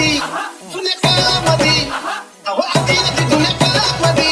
आधी जुन्या काळामध्ये. अहो आधी आधी जुन्या काळामध्ये.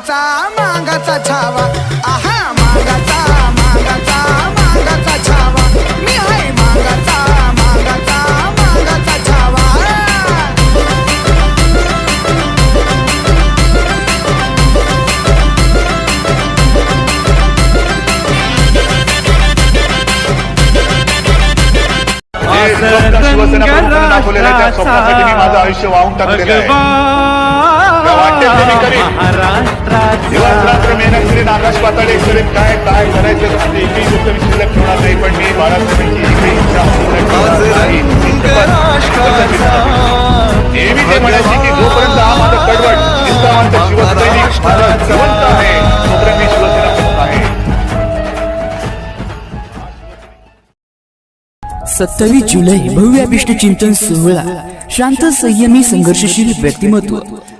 मांगाचा मांगाचा छावा. आहा मांगाचा मांगाचा मांगाचा छावा. मी हाय मांगाचा मांगाचा मांगाचा छावा. शिवसेना प्रमुखांनी दाखवलेलं आहे, त्या स्वप्नासाठी मी माझं आयुष्य वाहून टाकलेलं आहे. त्या मेहनत करीन आकाश पाताळे करीन काय काय करायचं एकही गोष्ट मी शिल्लक ठेवणार नाही पण मी बाळासाहेबांची एकही इच्छा नेहमी ते म्हणायचे की जोपर्यंत हा माझा कडवट निष्ठावंत शिवसैनिक माझा जवंत आहे तोपर्यंत मी शिवसेना आहे सत्तावीस जुलै भव्य विष्णू चिंतन सोहळा. शांत संयमी संघर्षशील व्यक्तिमत्व.